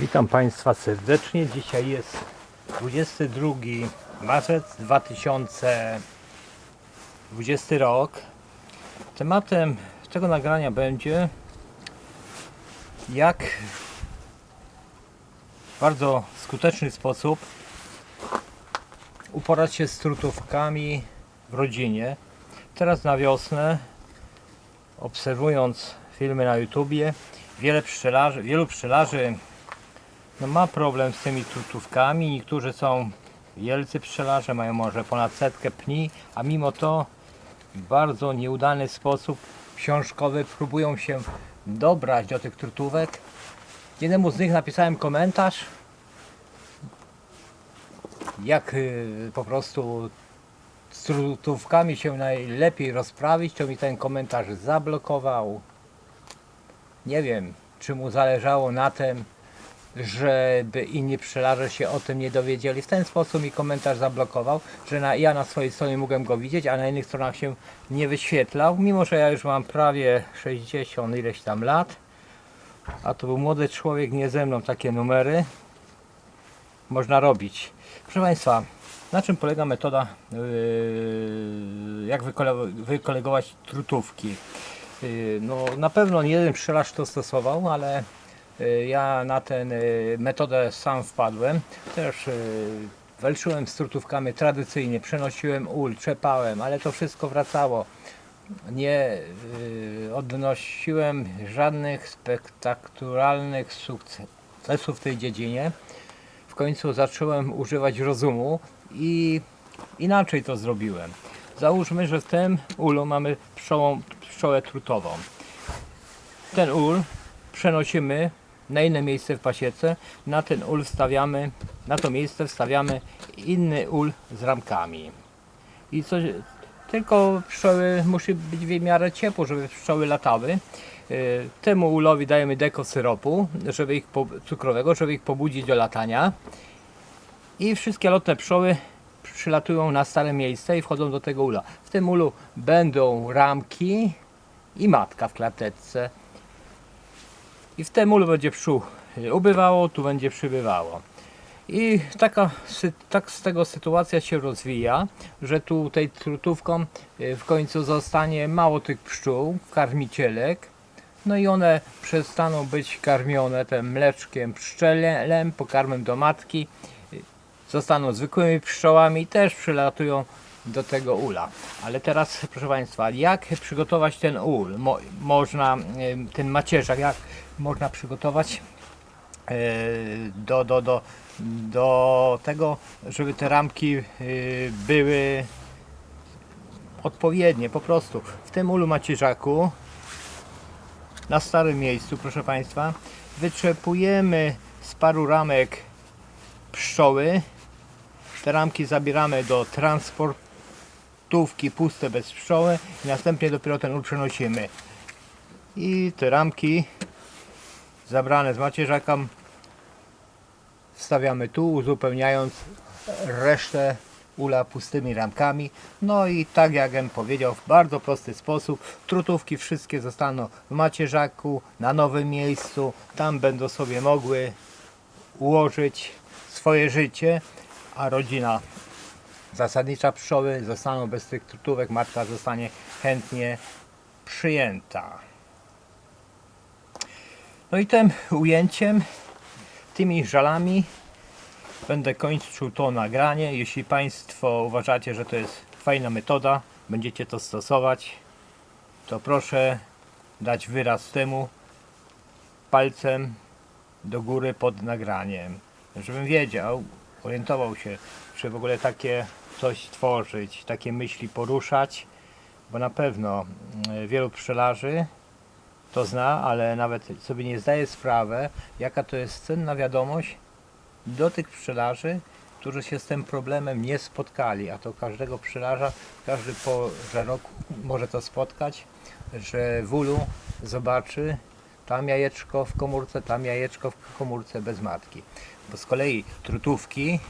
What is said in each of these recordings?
Witam Państwa serdecznie. Dzisiaj jest 22 marzec 2020 rok. Tematem tego nagrania będzie jak w bardzo skuteczny sposób uporać się z trutówkami w rodzinie. Teraz na wiosnę, obserwując filmy na YouTubie, wiele pszczelarzy, wielu pszczelarzy no ma problem z tymi trutówkami. Niektórzy są wielcy pszczelarze, mają może ponad setkę pni, a mimo to w bardzo nieudany sposób książkowy próbują się dobrać do tych trutówek. Jednemu z nich napisałem komentarz, jak y, po prostu z trutówkami się najlepiej rozprawić, to mi ten komentarz zablokował. Nie wiem, czy mu zależało na tym, żeby inni pszczelarze się o tym nie dowiedzieli. W ten sposób mi komentarz zablokował, że na, ja na swojej stronie mogłem go widzieć, a na innych stronach się nie wyświetlał, mimo że ja już mam prawie 60 ileś tam lat, a to był młody człowiek, nie ze mną takie numery można robić. Proszę Państwa, na czym polega metoda, yy, jak wykole- wykolegować trutówki? Yy, No, na pewno nie jeden pszczelarz to stosował, ale ja na tę metodę sam wpadłem. Też yy, walczyłem z trutówkami tradycyjnie, przenosiłem ul, czepałem, ale to wszystko wracało. Nie odnosiłem żadnych spektakularnych sukcesów w tej dziedzinie. W końcu zacząłem używać rozumu i inaczej to zrobiłem. Załóżmy, że w tym ulu mamy pszczołę trutową. Ten ul przenosimy na inne miejsce w pasiece. Na ten ul wstawiamy, na to miejsce wstawiamy inny ul z ramkami. I coś, tylko pszczoły musi być w miarę ciepło, żeby pszczoły latały. Y, Temu ulowi dajemy deko syropu żeby ich po, cukrowego, żeby ich pobudzić do latania. I wszystkie lotne pszczoły przylatują na stare miejsce i wchodzą do tego ula. W tym ulu będą ramki i matka w klateczce. I w tym ulu będzie pszczół ubywało, tu będzie przybywało. I taka, tak z tego sytuacja się rozwija, że tutaj trutówką y, w końcu zostanie mało tych pszczół, karmicielek, no i one przestaną być karmione tym mleczkiem pszczelem, pokarmem do matki, zostaną zwykłymi pszczołami też przylatują do tego ula. Ale teraz, proszę Państwa, jak przygotować ten ul? Mo, można, ten macierzak, jak można przygotować e, do, do, do, do tego, żeby te ramki y, były odpowiednie, po prostu. W tym ulu macierzaku na starym miejscu, proszę Państwa, wyczepujemy z paru ramek pszczoły. Te ramki zabieramy do transportówki puste bez pszczoły i następnie dopiero ten ul przenosimy. I te ramki zabrane z macierzaka wstawiamy tu, uzupełniając resztę ula pustymi ramkami. No i tak jak em powiedział, w bardzo prosty sposób trutówki wszystkie zostaną w macierzaku, na nowym miejscu. Tam będą sobie mogły ułożyć swoje życie, a rodzina zasadnicza pszczoły zostaną bez tych trutówek, matka zostanie chętnie przyjęta. No i tym ujęciem, tymi żalami będę kończył to nagranie. Jeśli Państwo uważacie, że to jest fajna metoda, będziecie to stosować, to proszę dać wyraz temu palcem do góry pod nagraniem, żebym wiedział, orientował się, czy w ogóle takie coś tworzyć, takie myśli poruszać, bo na pewno mm, wielu pszczelarzy to zna, ale nawet sobie nie zdaje sprawy, jaka to jest cenna wiadomość do tych pszczelarzy, którzy się z tym problemem nie spotkali, a to każdego pszczelarza każdy porze roku może to spotkać, że w ulu zobaczy tam jajeczko w komórce, tam jajeczko w komórce bez matki. Bo z kolei trutówki,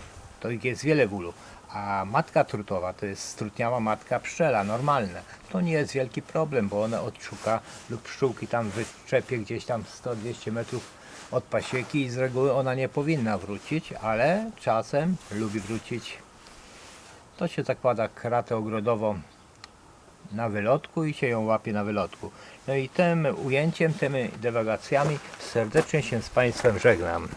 to ich jest wiele w ulu, a matka trutowa to jest strutniała matka pszczela, normalne. To nie jest wielki problem, bo one od szuka lub pszczółki tam wyczepie gdzieś tam 100-200 metrów od pasieki i z reguły ona nie powinna wrócić, ale czasem lubi wrócić. To się zakłada kratę ogrodową na wylotku i się ją łapie na wylotku. No i tym ujęciem, tymi dywagacjami serdecznie się z Państwem żegnam.